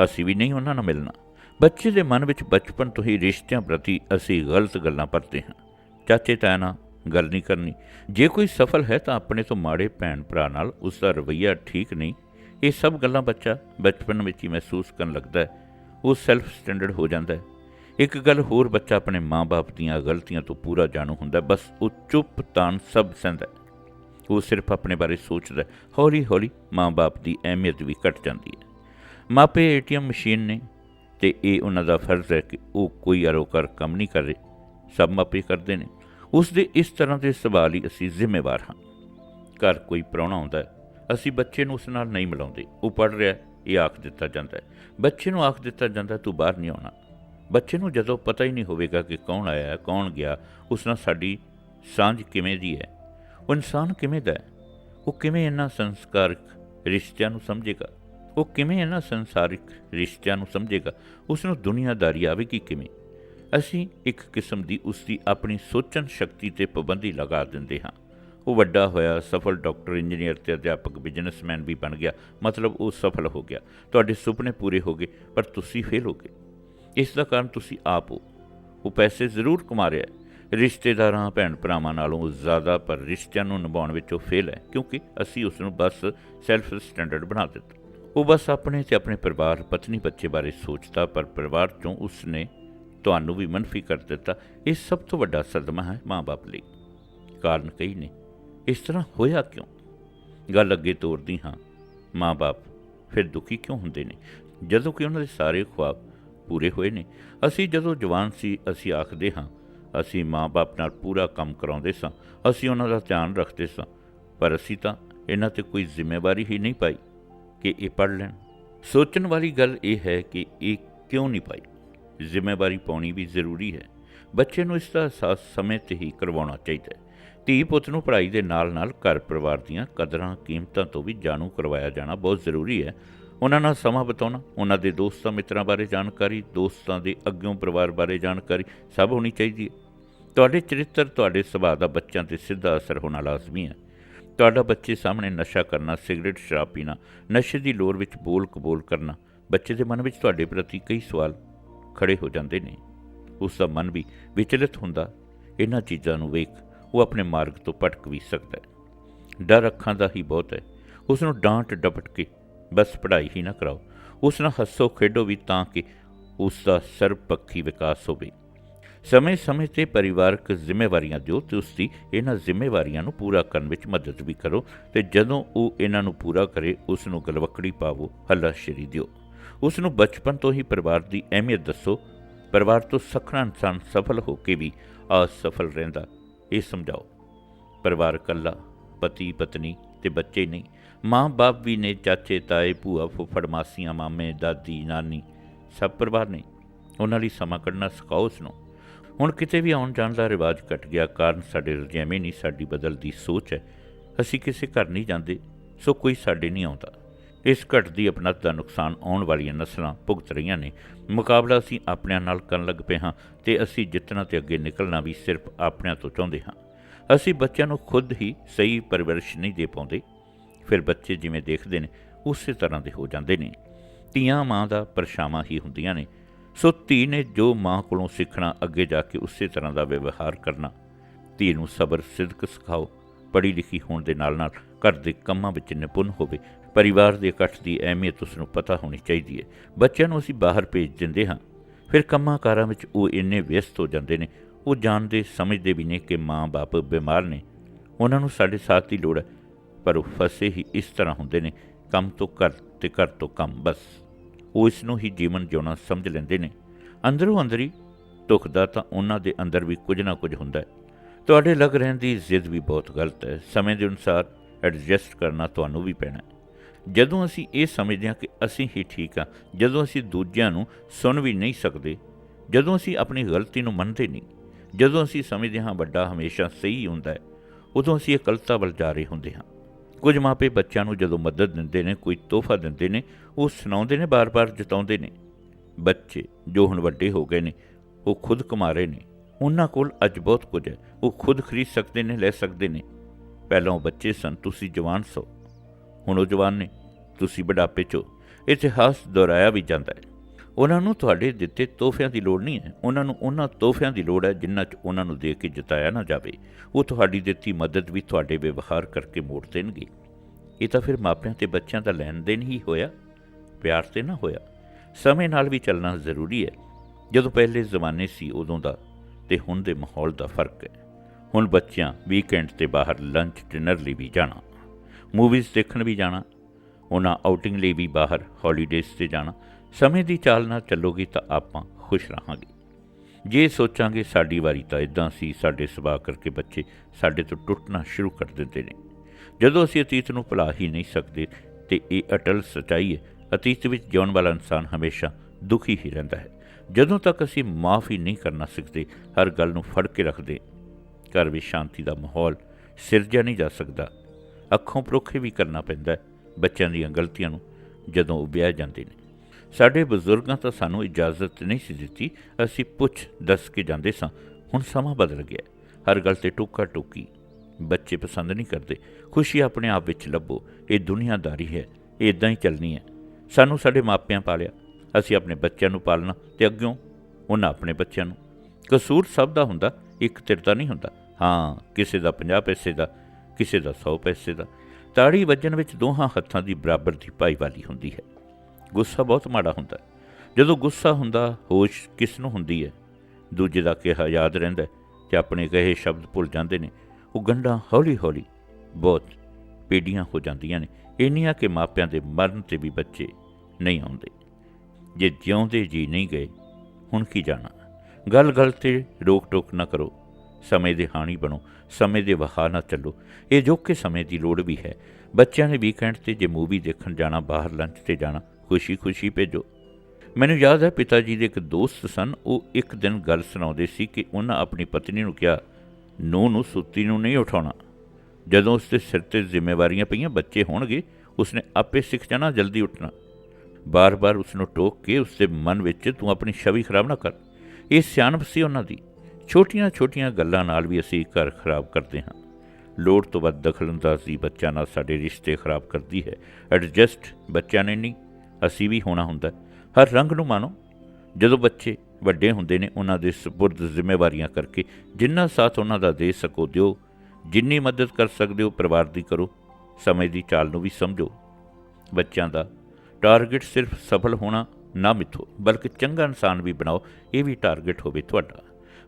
Speaker 1: ਅਸੀਂ ਵੀ ਨਹੀਂ ਉਹਨਾਂ ਨਾਲ ਮਿਲਣਾ। ਬੱਚੇ ਦੇ ਮਨ ਵਿੱਚ ਬਚਪਨ ਤੋਂ ਹੀ ਰਿਸ਼ਤਿਆਂ ਪ੍ਰਤੀ ਅਸੀਂ ਗਲਤ ਗੱਲਾਂ ਭਰਦੇ ਹਾਂ। ਚਾਚੇ ਤਾਇਆ ਨਾਲ ਗੱਲ ਨਹੀਂ ਕਰਨੀ। ਜੇ ਕੋਈ ਸਫਲ ਹੈ ਤਾਂ ਆਪਣੇ ਤੋਂ ਮਾੜੇ ਭੈਣ ਭਰਾ ਨਾਲ ਉਸ ਦਾ ਰਵੱਈਆ ਠੀਕ ਨਹੀਂ। ਇਹ ਸਭ ਗੱਲਾਂ ਬੱਚਾ ਬਚਪਨ ਵਿੱਚ ਹੀ ਮਹਿਸੂਸ ਕਰਨ ਲੱਗਦਾ ਹੈ। ਉਹ ਸੈਲਫ ਸਟੈਂਡਰਡ ਹੋ ਜਾਂਦਾ ਹੈ। ਇੱਕ ਗੱਲ ਹੋਰ ਬੱਚਾ ਆਪਣੇ ਮਾਂ-ਬਾਪ ਦੀਆਂ ਗਲਤੀਆਂ ਤੋਂ ਪੂਰਾ ਜਾਣੂ ਹੁੰਦਾ ਬਸ ਉਹ ਚੁੱਪ ਤਾਨ ਸਭ ਸਹਿੰਦਾ ਉਹ ਸਿਰਫ ਆਪਣੇ ਬਾਰੇ ਸੋਚਦਾ ਹੌਲੀ ਹੌਲੀ ਮਾਂ-ਬਾਪ ਦੀ ਅਹਿਮੀਅਤ ਵੀ ਘਟ ਜਾਂਦੀ ਹੈ। ਮਾਪੇ ਏਟੀਐਮ ਮਸ਼ੀਨ ਨੇ ਤੇ ਇਹ ਉਹਨਾਂ ਦਾ ਫਰਜ਼ ਹੈ ਕਿ ਉਹ ਕੋਈ ਅਰੋਕਰ ਕੰਮ ਨਹੀਂ ਕਰ ਰਹੇ ਸਭ ਮਾਪੇ ਕਰਦੇ ਨੇ। ਉਸ ਦੇ ਇਸ ਤਰ੍ਹਾਂ ਦੇ ਸਵਾਲ ਹੀ ਅਸੀਂ ਜ਼ਿੰਮੇਵਾਰ ਹਾਂ। ਘਰ ਕੋਈ ਪ੍ਰਾਹੁਣਾ ਆਉਂਦਾ ਹੈ ਅਸੀਂ ਬੱਚੇ ਨੂੰ ਉਸ ਨਾਲ ਨਹੀਂ ਮਿਲਾਉਂਦੇ। ਉਹ ਪੜ ਰਿਹਾ ਇਹ ਆਖ ਦਿੱਤਾ ਜਾਂਦਾ ਹੈ। ਬੱਚੇ ਨੂੰ ਆਖ ਦਿੱਤਾ ਜਾਂਦਾ ਤੂੰ ਬਾਹਰ ਨਹੀਂ ਆਉਣਾ। ਬੱਚੇ ਨੂੰ ਜਦੋਂ ਪਤਾ ਹੀ ਨਹੀਂ ਹੋਵੇਗਾ ਕਿ ਕੌਣ ਆਇਆ ਹੈ, ਕੌਣ ਗਿਆ ਉਸ ਨਾਲ ਸਾਡੀ ਸਾਂਝ ਕਿਵੇਂ ਦੀ ਹੈ? ਉਹ ਇਨਸਾਨ ਕਿਵੇਂ ਦਾ ਹੈ? ਉਹ ਕਿਵੇਂ ਇਹਨਾਂ ਸੰਸਕਾਰਕ ਰਿਸ਼ਤਿਆਂ ਨੂੰ ਸਮਝੇਗਾ? ਉਹ ਕਿਵੇਂ ਇਹਨਾਂ ਸੰਸਾਰਿਕ ਰਿਸ਼ਤਿਆਂ ਨੂੰ ਸਮਝੇਗਾ? ਉਸ ਨੂੰ ਦੁਨੀਆਦਾਰੀ ਆਵੇਗੀ ਕਿਵੇਂ? ਅਸੀਂ ਇੱਕ ਕਿਸਮ ਦੀ ਉਸ ਦੀ ਆਪਣੀ ਸੋਚਣ ਸ਼ਕਤੀ ਤੇ ਪਾਬੰਦੀ ਲਗਾ ਦਿੰਦੇ ਹਾਂ। ਉਹ ਵੱਡਾ ਹੋਇਆ, ਸਫਲ ਡਾਕਟਰ, ਇੰਜੀਨੀਅਰ ਤੇ ਅਧਿਆਪਕ, ਬਿਜ਼ਨਸਮੈਨ ਵੀ ਬਣ ਗਿਆ। ਮਤਲਬ ਉਹ ਸਫਲ ਹੋ ਗਿਆ। ਤੁਹਾਡੇ ਸੁਪਨੇ ਪੂਰੇ ਹੋ ਗਏ, ਪਰ ਤੁਸੀਂ ਫੇਲ ਹੋ ਗਏ। ਇਸ ਦਾ ਕਾਰਨ ਤੁਸੀਂ ਆਪ ਹੋ। ਉਹ ਪੈਸੇ ਜ਼ਰੂਰ ਕਮਾ ਰਿਹਾ ਹੈ। ਰਿਸ਼ਤੇਦਾਰਾਂ ਭੈਣ ਭਰਾਵਾਂ ਨਾਲੋਂ ਜ਼ਿਆਦਾ, ਪਰ ਰਿਸ਼ਤਿਆਂ ਨੂੰ ਨਿਭਾਉਣ ਵਿੱਚ ਉਹ ਫੇਲ ਹੈ, ਕਿਉਂਕਿ ਅਸੀਂ ਉਸ ਨੂੰ ਬਸ ਸੈਲਫ ਸਟੈਂਡਰਡ ਬਣਾ ਦਿੱਤਾ। ਉਹ ਬਸ ਆਪਣੇ ਤੇ ਆਪਣੇ ਪਰਿਵਾਰ, ਪਤਨੀ ਬੱਚੇ ਬਾਰੇ ਸੋਚਦਾ, ਪਰ ਪਰਿਵਾਰ ਚੋਂ ਉਸ ਨੇ ਤੁਹਾਨੂੰ ਵੀ ਮਨਫੀ ਕਰ ਦਿੱਤਾ। ਇਹ ਸਭ ਤੋਂ ਵੱਡਾ ਸਦਮਾ ਹੈ ਮਾਂ-ਬਾਪ ਲਈ। ਕਾਰਨ ਕਈ ਨੇ। ਇਸ ਤਰ੍ਹਾਂ ਹੋਇਆ ਕਿਉਂ? ਗੱਲ ਅੱਗੇ ਤੋਰਦੀ ਹਾਂ। ਮਾਂ-ਬਾਪ ਫਿਰ ਦੁਖੀ ਕਿਉਂ ਹੁੰਦੇ ਨੇ? ਜਦੋਂ ਕਿ ਉਹਨਾਂ ਦੇ ਸਾਰੇ ਖੁਆਬ ਪੂਰੇ ਹੋਏ ਨੇ। ਅਸੀਂ ਜਦੋਂ ਜਵਾਨ ਸੀ, ਅਸੀਂ ਆਖਦੇ ਹਾਂ, ਅਸੀਂ ਮਾਂ-ਬਾਪ ਨਾਲ ਪੂਰਾ ਕੰਮ ਕਰਾਉਂਦੇ ਸਾਂ। ਅਸੀਂ ਉਹਨਾਂ ਦਾ ਧਿਆਨ ਰੱਖਦੇ ਸਾਂ। ਪਰ ਅਸੀਂ ਤਾਂ ਇਹਨਾਂ ਤੇ ਕੋਈ ਜ਼ਿੰਮੇਵਾਰੀ ਹੀ ਨਹੀਂ ਪਾਈ। ਕਿ ਇਹ ਪੜ ਲੈਣ। ਸੋਚਣ ਵਾਲੀ ਗੱਲ ਇਹ ਹੈ ਕਿ ਇਹ ਕਿਉਂ ਨਹੀਂ ਪਾਈ? ਜ਼ਿੰਮੇਵਾਰੀ ਪਾਉਣੀ ਵੀ ਜ਼ਰੂਰੀ ਹੈ। ਬੱਚੇ ਨੂੰ ਇਸ ਦਾ ਅਹਿਸਾਸ ਸਮੇਂ ਤੇ ਹੀ ਕਰਵਾਉਣਾ ਚਾਹੀਦਾ ਹੈ। ਧੀ ਪੁੱਤ ਨੂੰ ਪੜ੍ਹਾਈ ਦੇ ਨਾਲ-ਨਾਲ ਘਰ ਪਰਿਵਾਰ ਦੀਆਂ ਕਦਰਾਂ, ਕੀਮਤਾਂ ਤੋਂ ਵੀ ਜਾਣੂ ਕਰਵਾਇਆ ਜਾਣਾ ਬਹੁਤ ਜ਼ਰੂਰੀ ਹੈ। ਉਹਨਾਂ ਨਾਲ ਸਮਾਂ ਬਿਤਾਉਣਾ, ਉਹਨਾਂ ਦੇ ਦੋਸਤਾਂ ਮਿੱਤਰਾਂ ਬਾਰੇ ਜਾਣਕਾਰੀ, ਦੋਸਤਾਂ ਦੇ ਅੱਗਿਓਂ ਪਰਿਵਾਰ ਬਾਰੇ ਜਾਣਕਾਰੀ ਸਭ ਹੋਣੀ ਚਾਹੀਦੀ ਹੈ। ਤੁਹਾਡੇ ਚਰਿੱਤਰ, ਤੁਹਾਡੇ ਸੁਭਾਅ ਦਾ ਬੱਚਿਆਂ ਤੇ ਸਿੱਧਾ ਅਸਰ ਹੋਣਾ ਲਾਜ਼ਮੀ ਹੈ। ਤੁਹਾਡਾ ਬੱਚੇ ਸਾਹਮਣੇ ਨਸ਼ਾ ਕਰਨਾ, ਸਿਗਰਟ ਸ਼ਰਾਬ ਪੀਣਾ, ਨਸ਼ੇ ਦੀ ਲੋਰ ਵਿੱਚ ਬੋਲ ਕਬੂਲ ਕਰਨਾ, ਬੱਚੇ ਦੇ ਮਨ ਵਿੱਚ ਤੁਹਾਡੇ ਪ੍ਰਤੀ ਕਈ ਸਵਾਲ ਖੜੇ ਹੋ ਜਾਂਦੇ ਨੇ। ਉਸ ਦਾ ਮਨ ਵੀ ਵਿਚਲਿਤ ਹੁੰਦਾ, ਇਹਨਾਂ ਚੀਜ਼ਾਂ ਨੂੰ ਵੇਖ ਉਹ ਆਪਣੇ ਮਾਰਗ ਤੋਂ ਭਟਕ ਵੀ ਸਕਦਾ ਹੈ। ਡਰ ਅੱਖਾਂ ਦਾ ਹੀ ਬਹੁਤ ਹੈ। ਉਸ ਨੂੰ ਡਾਂਟ ਡਪਟ ਕੇ ਬਸ ਪੜ੍ਹਾਈ ਹੀ ਨਾ ਕਰਾਓ। ਉਸ ਨਾਲ ਹੱਸੋ ਖੇਡੋ ਵੀ ਤਾਂ ਕਿ ਉਸ ਦਾ ਸਰਬਪੱਖੀ ਵਿਕਾਸ ਹੋਵੇ। ਸਮੇਂ-ਸਮੇਂ ਤੇ ਪਰਿਵਾਰਕ ਜ਼ਿੰਮੇਵਾਰੀਆਂ ਦਿਓ ਤੇ ਉਸ ਦੀ ਇਹਨਾਂ ਜ਼ਿੰਮੇਵਾਰੀਆਂ ਨੂੰ ਪੂਰਾ ਕਰਨ ਵਿੱਚ ਮਦਦ ਵੀ ਕਰੋ ਤੇ ਜਦੋਂ ਉਹ ਇਹਨਾਂ ਨੂੰ ਪੂਰਾ ਕਰੇ ਉਸ ਨੂੰ ਗਲਵਕੜੀ ਪਾਵੋ, ਹੱਲਾਸ਼ੇਰੀ ਦਿਓ। ਉਸ ਨੂੰ ਬਚਪਨ ਤੋਂ ਹੀ ਪਰਿਵਾਰ ਦੀ ਅਹਿਮੀਅਤ ਦੱਸੋ। ਪਰਿਵਾਰ ਤੋਂ ਸਖਣਾ ਇਨਸਾਨ ਸਫਲ ਹੋ ਕੇ ਵੀ ਅਸਫਲ ਰਹਿੰਦਾ, ਇਹ ਸਮਝਾਓ। ਪਰਿਵਾਰ ਇਕੱਲਾ ਪਤੀ ਪਤਨੀ ਤੇ ਬੱਚੇ ਨਹੀਂ। ਮਾਂ-ਬਾਪ ਵੀ ਨੇ, ਚਾਚੇ, ਤਾਏ, ਭੂਆ, ਫੁੱਫੜ, ਮਾਸੀਆਂ, ਮਾਮੇ, ਦਾਦੀ, ਨਾਨੀ, ਸਭ ਪਰਿਵਾਰ ਨੇ। ਉਹਨਾਂ ਲਈ ਸਮਾਂ ਕੱਢਣਾ ਸਿਖਾਓ ਉਸ ਨੂੰ ਹੁਣ ਕਿਤੇ ਵੀ ਆਉਣ ਜਾਣ ਦਾ ਰਿਵਾਜ ਘਟ ਗਿਆ, ਕਾਰਨ ਸਾਡੇ ਰੁਝੇਵੇਂ ਨਹੀਂ, ਸਾਡੀ ਬਦਲਦੀ ਸੋਚ ਹੈ। ਅਸੀਂ ਕਿਸੇ ਘਰ ਨਹੀਂ ਜਾਂਦੇ, ਸੋ ਕੋਈ ਸਾਡੇ ਨਹੀਂ ਆਉਂਦਾ। ਇਸ ਘਟਦੀ ਅਪਨਤ ਦਾ ਨੁਕਸਾਨ ਆਉਣ ਵਾਲੀਆਂ ਨਸਲਾਂ ਭੁਗਤ ਰਹੀਆਂ ਨੇ। ਮੁਕਾਬਲਾ ਅਸੀਂ ਆਪਣਿਆਂ ਨਾਲ ਕਰਨ ਲੱਗ ਪਏ ਹਾਂ ਤੇ ਅਸੀਂ ਜਿੱਤਣਾ ਤੇ ਅੱਗੇ ਨਿਕਲਣਾ ਵੀ ਸਿਰਫ ਆਪਣਿਆਂ ਤੋਂ ਚਾਹੁੰਦੇ ਹਾਂ। ਅਸੀਂ ਬੱਚਿਆਂ ਨੂੰ ਖੁਦ ਹੀ ਸਹੀ ਪਰਵਰਿਸ਼ ਨਹੀਂ ਦੇ ਪਾਉਂਦੇ। ਫਿਰ ਬੱਚੇ ਜਿਵੇਂ ਦੇਖਦੇ ਨੇ, ਉਸੇ ਤਰ੍ਹਾਂ ਦੇ ਹੋ ਜਾਂਦੇ ਨੇ। ਧੀਆਂ ਮਾਂ ਦਾ ਪਰਛਾਵਾਂ ਹੀ ਹੁੰਦੀਆਂ ਨੇ। ਸੋ ਧੀ ਨੇ ਜੋ ਮਾਂ ਕੋਲੋਂ ਸਿੱਖਣਾ, ਅੱਗੇ ਜਾ ਕੇ ਉਸੇ ਤਰ੍ਹਾਂ ਦਾ ਵਿਵਹਾਰ ਕਰਨਾ। ਧੀ ਨੂੰ ਸਬਰ, ਸਿਦਕ ਸਿਖਾਓ। ਪੜ੍ਹੀ ਲਿਖੀ ਹੋਣ ਦੇ ਨਾਲ-ਨਾਲ ਘਰ ਦੇ ਕੰਮਾਂ ਵਿੱਚ ਨਿਪੁੰਨ ਹੋਵੇ। ਪਰਿਵਾਰ ਦੇ ਇਕੱਠ ਦੀ ਅਹਿਮੀਅਤ ਉਸ ਨੂੰ ਪਤਾ ਹੋਣੀ ਚਾਹੀਦੀ ਹੈ। ਬੱਚਿਆਂ ਨੂੰ ਅਸੀਂ ਬਾਹਰ ਭੇਜ ਦਿੰਦੇ ਹਾਂ। ਫਿਰ ਕੰਮਾਂ ਕਾਰਾਂ ਵਿੱਚ ਉਹ ਇੰਨੇ ਵਿਅਸਤ ਹੋ ਜਾਂਦੇ ਨੇ, ਉਹ ਜਾਣਦੇ, ਸਮਝਦੇ ਵੀ ਨੇ ਕਿ ਮਾਂ-ਬਾਪ ਬਿਮਾਰ ਨੇ। ਉਹਨਾਂ ਨੂੰ ਸਾਡੇ ਸਾਥ ਦੀ ਲੋੜ ਹੈ, ਪਰ ਉਹ ਫਸੇ ਹੀ ਇਸ ਤਰ੍ਹਾਂ ਹੁੰਦੇ ਨੇ। ਕੰਮ ਤੋਂ ਘਰ ਤੇ ਘਰ ਤੋਂ ਕੰਮ, ਬਸ। ਉਹ ਇਸ ਨੂੰ ਹੀ ਜੀਵਨ ਜਿਉਣਾ ਸਮਝ ਲੈਂਦੇ ਨੇ। ਅੰਦਰੋਂ ਅੰਦਰੀ ਦੁੱਖ ਦਾ ਤਾਂ ਉਹਨਾਂ ਦੇ ਅੰਦਰ ਵੀ ਕੁਝ ਨਾ ਕੁਝ ਹੁੰਦਾ ਹੈ। ਤੁਹਾਡੇ ਲੱਗ ਰਹਿਣ ਦੀ ਜ਼ਿੱਦ ਵੀ ਬਹੁਤ ਗਲਤ ਹੈ। ਸਮੇਂ ਦੇ ਅਨੁਸਾਰ ਐਡਜਸਟ ਕਰਨਾ ਤੁਹਾਨੂੰ ਵੀ ਪੈਣਾ ਹੈ। ਜਦੋਂ ਅਸੀਂ ਇਹ ਸਮਝਦੇ ਹਾਂ ਕਿ ਅਸੀਂ ਹੀ ਠੀਕ ਹਾਂ, ਜਦੋਂ ਅਸੀਂ ਦੂਜਿਆਂ ਨੂੰ ਸੁਣ ਵੀ ਨਹੀਂ ਸਕਦੇ, ਜਦੋਂ ਅਸੀਂ ਆਪਣੀ ਗਲਤੀ ਨੂੰ ਮੰਨਦੇ ਨਹੀਂ, ਜਦੋਂ ਅਸੀਂ ਸਮਝਦੇ ਹਾਂ ਵੱਡਾ ਹਮੇਸ਼ਾ ਸਹੀ ਹੁੰਦਾ ਹੈ, ਉਦੋਂ ਅਸੀਂ ਇਕੱਲਤਾ ਵੱਲ ਜਾ ਰਹੇ ਹੁੰਦੇ ਹਾਂ। ਕੁਝ ਮਾਪੇ ਬੱਚਿਆਂ ਨੂੰ ਜਦੋਂ ਮਦਦ ਦਿੰਦੇ ਨੇ, ਕੋਈ ਤੋਹਫਾ ਦਿੰਦੇ ਨੇ, ਉਹ ਸੁਣਾਉਂਦੇ ਨੇ, ਬਾਰ-ਬਾਰ ਜਤਾਉਂਦੇ ਨੇ। ਬੱਚੇ ਜੋ ਹੁਣ ਵੱਡੇ ਹੋ ਗਏ ਨੇ, ਉਹ ਖੁਦ ਕਮਾ ਰਹੇ ਨੇ। ਉਹਨਾਂ ਕੋਲ ਅੱਜ ਬਹੁਤ ਕੁਝ ਹੈ। ਉਹ ਖੁਦ ਖਰੀਦ ਸਕਦੇ ਨੇ, ਲੈ ਸਕਦੇ ਨੇ। ਪਹਿਲਾਂ ਉਹ ਬੱਚੇ ਸਨ, ਤੁਸੀਂ ਜਵਾਨ ਸੋ। ਹੁਣ ਉਹ ਜਵਾਨ ਨੇ, ਤੁਸੀਂ ਬੁਢਾਪੇ 'ਚ ਇਤਿਹਾਸ ਦੁਹਰਾਇਆ ਵੀ ਜਾਂਦਾ ਹੈ। ਉਹਨਾਂ ਨੂੰ ਤੁਹਾਡੇ ਦਿੱਤੇ ਤੋਹਫਿਆਂ ਦੀ ਲੋੜ ਨਹੀਂ ਹੈ। ਉਹਨਾਂ ਨੂੰ ਉਹਨਾਂ ਤੋਹਫਿਆਂ ਦੀ ਲੋੜ ਹੈ ਜਿਨ੍ਹਾਂ 'ਚ ਉਹਨਾਂ ਨੂੰ ਦੇ ਕੇ ਜਿਤਾਇਆ ਨਾ ਜਾਵੇ। ਉਹ ਤੁਹਾਡੀ ਦਿੱਤੀ ਮਦਦ ਵੀ ਤੁਹਾਡੇ ਵਿਵਹਾਰ ਕਰਕੇ ਮੋੜ ਦੇਣਗੇ। ਇਹ ਤਾਂ ਫਿਰ ਮਾਪਿਆਂ ਤੇ ਬੱਚਿਆਂ ਦਾ ਲੈਣ ਦੇਣ ਹੀ ਹੋਇਆ। ਪਿਆਰ ਤੇ ਨਾ ਹੋਇਆ। ਸਮੇਂ ਨਾਲ ਵੀ ਚੱਲਣਾ ਜ਼ਰੂਰੀ ਹੈ। ਜਦੋਂ ਪਹਿਲੇ ਜ਼ਮਾਨੇ ਸੀ ਉਦੋਂ ਦਾ ਤੇ ਹੁਣ ਦੇ ਮਾਹੌਲ ਦਾ ਫ਼ਰਕ ਹੈ। ਹੁਣ ਬੱਚਿਆਂ ਵੀਕਐਂਡ ਤੇ ਬਾਹਰ ਲੰਚ, ਡਿਨਰ ਲਈ ਵੀ ਜਾਣਾ। ਮੂਵੀਜ਼ ਦੇਖਣ ਵੀ ਜਾਣਾ। ਉਹਨਾਂ ਆਊਟਿੰਗ ਲਈ ਵੀ ਬਾਹਰ ਹੌਲੀਡੇਜ਼ ਤੇ ਜਾਣਾ। ਸਮੇਂ ਦੀ ਚਾਲ ਨਾਲ ਚੱਲੋਗੇ ਤਾਂ ਆਪਾਂ ਖੁਸ਼ ਰਹਾਂਗੇ। ਜੇ ਸੋਚਾਂਗੇ ਸਾਡੀ ਵਾਰੀ ਤਾਂ ਇਦਾਂ ਸੀ, ਸਾਡੇ ਸੁਭਾਅ ਕਰਕੇ ਬੱਚੇ ਸਾਡੇ ਤੋਂ ਟੁੱਟਣਾ ਸ਼ੁਰੂ ਕਰ ਦਿੰਦੇ ਨੇ। ਜਦੋਂ ਅਸੀਂ ਅਤੀਤ ਨੂੰ ਭੁਲਾ ਹੀ ਨਹੀਂ ਸਕਦੇ ਤੇ ਇਹ ਅਟਲ ਸਚਾਈ ਹੈ, ਅਤੀਤ ਵਿੱਚ ਜਿਉਣ ਵਾਲਾ ਇਨਸਾਨ ਹਮੇਸ਼ਾ ਦੁਖੀ ਹੀ ਰਹਿੰਦਾ ਹੈ। ਜਦੋਂ ਤੱਕ ਅਸੀਂ ਮਾਫ ਹੀ ਨਹੀਂ ਕਰਨਾ ਸਿੱਖਦੇ, ਹਰ ਗੱਲ ਨੂੰ ਫੜ ਕੇ ਰੱਖਦੇ, ਘਰ ਵਿੱਚ ਸ਼ਾਂਤੀ ਦਾ ਮਾਹੌਲ ਸਿਰਜਿਆ ਨਹੀਂ ਜਾ ਸਕਦਾ। ਅੱਖੋਂ ਪਰੋਖੇ ਵੀ ਕਰਨਾ ਪੈਂਦਾ ਬੱਚਿਆਂ ਦੀਆਂ ਗਲਤੀਆਂ ਨੂੰ ਜਦੋਂ ਉਹ ਵਿਆਹ ਜਾਂਦੇ ਨੇ। ਸਾਡੇ ਬਜ਼ੁਰਗਾਂ ਤਾਂ ਸਾਨੂੰ ਇਜਾਜ਼ਤ ਨਹੀਂ ਸੀ ਦਿੱਤੀ। ਅਸੀਂ ਪੁੱਛ ਦੱਸ ਕੇ ਜਾਂਦੇ ਸਾਂ, ਹੁਣ ਸਮਾਂ ਬਦਲ ਗਿਆ ਹਰ ਗੱਲ ਤੇ ਟੋਕਾ ਟੋਕੀ। ਬੱਚੇ ਪਸੰਦ ਨਹੀਂ ਕਰਦੇ। ਖੁਸ਼ੀ ਆਪਣੇ ਆਪ ਵਿੱਚ ਲੱਭੋ। ਇਹ ਦੁਨੀਆਦਾਰੀ ਹੈ। ਇਹ ਇਦਾਂ ਹੀ ਚੱਲਣੀ ਹੈ। ਸਾਨੂੰ ਸਾਡੇ ਮਾਪਿਆਂ ਪਾਲਿਆ। ਅਸੀਂ ਆਪਣੇ ਬੱਚਿਆਂ ਨੂੰ ਪਾਲਣਾ ਤੇ ਅੱਗਿਓਂ ਉਹਨਾਂ ਆਪਣੇ ਬੱਚਿਆਂ ਨੂੰ। ਕਸੂਰ ਸਭ ਦਾ ਹੁੰਦਾ, ਇੱਕ ਤਿਰ ਦਾ ਨਹੀਂ ਹੁੰਦਾ। ਹਾਂ, ਕਿਸੇ ਦਾ 50 ਪੈਸੇ ਦਾ, ਕਿਸੇ ਦਾ 100 ਪੈਸੇ ਦਾ। ਤਾੜੀ ਵੱਜਣ ਵਿੱਚ ਦੋਹਾਂ ਹੱਥਾਂ ਦੀ ਬਰਾਬਰ ਦੀ ਭਾਈਵਾਲੀ ਹੁੰਦੀ ਹੈ। ਗੁੱਸਾ ਬਹੁਤ ਮਾੜਾ ਹੁੰਦਾ ਜਦੋਂ ਗੁੱਸਾ ਹੁੰਦਾ, ਹੋਸ਼ ਕਿਸ ਨੂੰ ਹੁੰਦੀ ਹੈ? ਦੂਜੇ ਦਾ ਕਿਹਾ ਯਾਦ ਰਹਿੰਦਾ ਹੈ ਤੇ ਆਪਣੇ ਕਹੇ ਸ਼ਬਦ ਭੁੱਲ ਜਾਂਦੇ ਨੇ। ਉਹ ਗੰਢਾਂ ਹੌਲੀ-ਹੌਲੀ ਬਹੁਤ ਪੀੜੀਆਂ ਹੋ ਜਾਂਦੀਆਂ ਨੇ। ਇੰਨੀਆਂ ਕਿ ਮਾਪਿਆਂ ਦੇ ਮਰਨ ਤੇ ਵੀ ਬੱਚੇ ਨਹੀਂ ਆਉਂਦੇ। ਜੇ ਜਿਉਂਦੇ ਜੀ ਨਹੀਂ ਗਏ, ਹੁਣ ਕੀ ਜਾਣਾ? ਗੱਲ ਗੱਲ ਤੇ ਰੋਕ ਟੋਕ ਨਾ ਕਰੋ। ਸਮੇਂ ਦੇ ਹਾਣੀ ਬਣੋ। ਸਮੇਂ ਦੇ ਵਹਾ ਨਾ ਚੱਲੋ। ਇਹ ਜੋ ਕਿ ਸਮੇਂ ਦੀ ਲੋੜ ਵੀ ਹੈ। ਬੱਚਿਆਂ ਨੇ ਵੀਕਐਂਡ ਤੇ ਜੇ ਮੂਵੀ ਦੇਖਣ ਜਾਣਾ, ਬਾਹਰ ਲੰਚ ਤੇ ਜਾਣਾ ਖੁਸ਼ੀ-ਖੁਸ਼ੀ ਭੇਜੋ। ਮੈਨੂੰ ਯਾਦ ਹੈ ਪਿਤਾ ਜੀ ਦੇ ਇੱਕ ਦੋਸਤ ਸਨ, ਉਹ ਇੱਕ ਦਿਨ ਗੱਲ ਸੁਣਾਉਂਦੇ ਸੀ ਕਿ ਉਹਨਾਂ ਆਪਣੀ ਪਤਨੀ ਨੂੰ ਕਿਹਾ ਨੂੰ ਨੂੰ ਸੁੱਤੀ ਨੂੰ ਨਹੀਂ ਉਠਾਉਣਾ। ਜਦੋਂ ਉਸ ਦੇ ਸਿਰ ਤੇ ਜ਼ਿੰਮੇਵਾਰੀਆਂ ਪਈਆਂ, ਬੱਚੇ ਹੋਣਗੇ ਉਸਨੇ ਆਪੇ ਸਿੱਖ ਜਾਣਾ, ਜਲਦੀ ਉੱਠਣਾ। ਬਾਰ-ਬਾਰ ਉਸ ਨੂੰ ਟੋਕ ਕੇ ਉਸ ਦੇ ਮਨ ਵਿੱਚ, ਤੂੰ ਆਪਣੀ ਛਵੀ ਖਰਾਬ ਨਾ ਕਰ। ਇਹ ਸਿਆਣਪ ਸੀ ਉਹਨਾਂ ਦੀ। ਛੋਟੀਆਂ-ਛੋਟੀਆਂ ਗੱਲਾਂ ਨਾਲ ਵੀ ਅਸੀਂ ਘਰ ਖਰਾਬ ਕਰਦੇ ਹਾਂ। ਲੋੜ ਤੋਂ ਵੱਧ ਦਖਲਅੰਦਾਜ਼ੀ ਬੱਚਿਆਂ ਨਾਲ ਸਾਡੇ ਰਿਸ਼ਤੇ ਖਰਾਬ ਕਰਦੀ ਹੈ। ਐਡਜਸਟ ਬੱਚਿਆਂ ਨੇ ਨਹੀਂ। ਅਸੀਂ ਵੀ ਹੋਣਾ ਹੁੰਦਾ। ਹਰ ਰੰਗ ਨੂੰ ਮਾਨੋ ਜਦੋਂ ਬੱਚੇ ਵੱਡੇ ਹੁੰਦੇ ਨੇ, ਉਹਨਾਂ ਦੇ ਸਪੁਰਦ ਜ਼ਿੰਮੇਵਾਰੀਆਂ ਕਰਕੇ ਜਿੰਨਾ ਸਾਥ ਉਹਨਾਂ ਦਾ ਦੇ ਸਕੋ ਦਿਓ, ਜਿੰਨੀ ਮਦਦ ਕਰ ਸਕਦੇ ਹੋ, ਪਰਿਵਾਰ ਦੀ ਕਰੋ। ਸਮੇਂ ਦੀ ਚਾਲ ਨੂੰ ਵੀ ਸਮਝੋ। ਬੱਚਿਆਂ ਦਾ ਟਾਰਗੇਟ ਸਿਰਫ ਸਫਲ ਹੋਣਾ ਨਾ ਮਿੱਥੋ, ਬਲਕਿ ਚੰਗਾ ਇਨਸਾਨ ਵੀ ਬਣਾਓ, ਇਹ ਵੀ ਟਾਰਗੇਟ ਹੋਵੇ ਤੁਹਾਡਾ।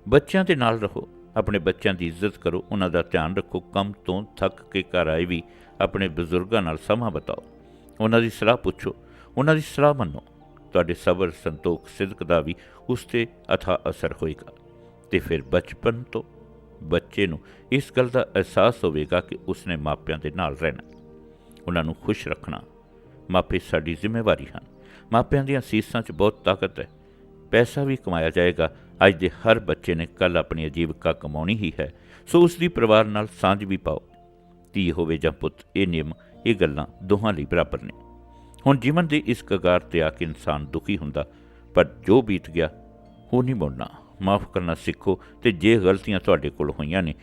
Speaker 1: ਬੱਚਿਆਂ ਦੇ ਨਾਲ ਰਹੋ। ਆਪਣੇ ਬੱਚਿਆਂ ਦੀ ਇੱਜ਼ਤ ਕਰੋ। ਉਹਨਾਂ ਦਾ ਧਿਆਨ ਰੱਖੋ। ਕੰਮ ਤੋਂ ਥੱਕ ਕੇ ਘਰ ਆਏ ਵੀ ਆਪਣੇ ਬਜ਼ੁਰਗਾਂ ਨਾਲ ਸਮਾਂ ਬਿਤਾਓ। ਉਹਨਾਂ ਦੀ ਸਲਾਹ ਪੁੱਛੋ। ਉਹਨਾਂ ਦੀ ਸਲਾਹ ਮੰਨੋ। ਤੁਹਾਡੇ ਸਬਰ ਸੰਤੋਖ ਸਿਦਕ ਦਾ ਵੀ ਉਸ ਤੇ ਅਥਾ ਅਸਰ ਹੋਏਗਾ। ਤੇ ਫਿਰ ਬਚਪਨ ਤੋਂ ਬੱਚੇ ਨੂੰ ਇਸ ਗੱਲ ਦਾ ਅਹਿਸਾਸ ਹੋਵੇਗਾ ਕਿ ਉਸਨੇ ਮਾਪਿਆਂ ਦੇ ਨਾਲ ਰਹਿਣਾ। ਉਹਨਾਂ ਨੂੰ ਖੁਸ਼ ਰੱਖਣਾ ਮਾਪੇ ਸਾਡੀ ਜ਼ਿੰਮੇਵਾਰੀ ਹਨ। ਮਾਪਿਆਂ ਦੀਆਂ ਸੀਸਾਂ 'ਚ ਬਹੁਤ ਤਾਕਤ ਹੈ। ਪੈਸਾ ਵੀ ਕਮਾਇਆ ਜਾਏਗਾ। ਅੱਜ ਦੇ ਹਰ ਬੱਚੇ ਨੇ ਕੱਲ ਆਪਣੀ ਅਜੀਵਿਕਾ ਕਮਾਉਣੀ ਹੀ ਹੈ। ਸੋ ਉਸ ਦੀ ਪਰਿਵਾਰ ਨਾਲ ਸਾਂਝ ਵੀ ਪਾਓ। ਧੀ ਹੋਵੇ ਜਾਂ ਪੁੱਤ, ਇਹ ਨਿਯਮ, ਇਹ ਗੱਲਾਂ ਦੋਹਾਂ ਲਈ ਬਰਾਬਰ ਨੇ। ਹੁਣ ਜੀਵਨ ਦੀ ਇਸ ਕਗਾਰ ਤੇ ਆ ਕੇ ਇਨਸਾਨ ਦੁਖੀ ਹੁੰਦਾ, ਪਰ ਜੋ ਬੀਤ ਗਿਆ, ਉਹ ਨਹੀਂ ਮੁੜਨਾ। ਮਾਫ ਕਰਨਾ ਸਿੱਖੋ ਤੇ ਜੇ ਗਲਤੀਆਂ ਤੁਹਾਡੇ ਕੋਲ ਹੋਈਆਂ ਨੇ,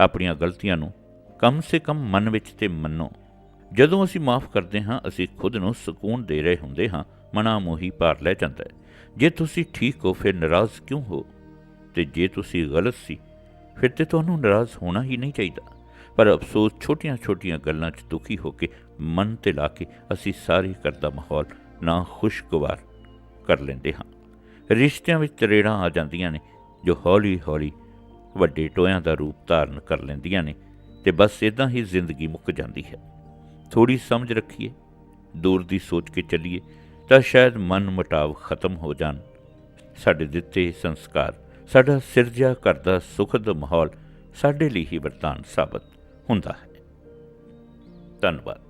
Speaker 1: ਆਪਣੀਆਂ ਗਲਤੀਆਂ ਨੂੰ ਕਮ ਸੇ ਕਮ ਮਨ ਵਿੱਚ ਤੇ ਮੰਨੋ। ਜਦੋਂ ਅਸੀਂ ਮਾਫ ਕਰਦੇ ਹਾਂ, ਅਸੀਂ ਖੁਦ ਨੂੰ ਸਕੂਨ ਦੇ ਰਹੇ ਹੁੰਦੇ ਹਾਂ, ਮਨਾ ਮੋਹੀ ਭਾਰ ਲੈ ਜਾਂਦਾ ਹੈ। ਜੇ ਤੁਸੀਂ ਠੀਕ ਹੋ, ਫਿਰ ਨਾਰਾਜ਼ ਕਿਉਂ ਹੋ? ਤੇ ਜੇ ਤੁਸੀਂ ਗਲਤ ਸੀ, ਫਿਰ ਤੇ ਤੁਹਾਨੂੰ ਨਾਰਾਜ਼ ਹੋਣਾ ਹੀ ਨਹੀਂ ਚਾਹੀਦਾ। ਪਰ ਅਫਸੋਸ ਛੋਟੀਆਂ-ਛੋਟੀਆਂ ਗੱਲਾਂ 'ਚ ਦੁਖੀ ਹੋ ਕੇ ਮਨ ਤੇ ਲਾ ਕੇ ਅਸੀਂ ਸਾਰੇ ਘਰ ਦਾ ਮਾਹੌਲ ਨਾ ਖੁਸ਼ਗਵਾਰ ਕਰ ਲੈਂਦੇ ਹਾਂ। ਰਿਸ਼ਤਿਆਂ ਵਿੱਚ ਤਰੇੜਾਂ ਆ ਜਾਂਦੀਆਂ ਨੇ, ਜੋ ਹੌਲੀ-ਹੌਲੀ ਵੱਡੇ ਟੋਇਆਂ ਦਾ ਰੂਪ ਧਾਰਨ ਕਰ ਲੈਂਦੀਆਂ ਨੇ ਤੇ ਬਸ ਇਦਾਂ ਹੀ ਜ਼ਿੰਦਗੀ ਮੁੱਕ ਜਾਂਦੀ ਹੈ। ਥੋੜੀ ਸਮਝ ਰੱਖੀਏ, ਦੂਰ ਦੀ ਸੋਚ ਕੇ ਚੱਲੀਏ, ਤਾਂ ਸ਼ਾਇਦ ਮਨ ਮਟਾਵ ਖਤਮ ਹੋ ਜਾਣ। ਸਾਡੇ ਦਿੱਤੇ ਸੰਸਕਾਰ, ਸਾਡਾ ਸਿਰਜਿਆ ਕਰਦਾ ਸੁਖਦ ਮਾਹੌਲ ਸਾਡੇ ਲਈ ਹੀ ਵਰਦਾਨ ਸਾਬਤ ਹੁੰਦਾ ਹੈ। ਧੰਨਵਾਦ।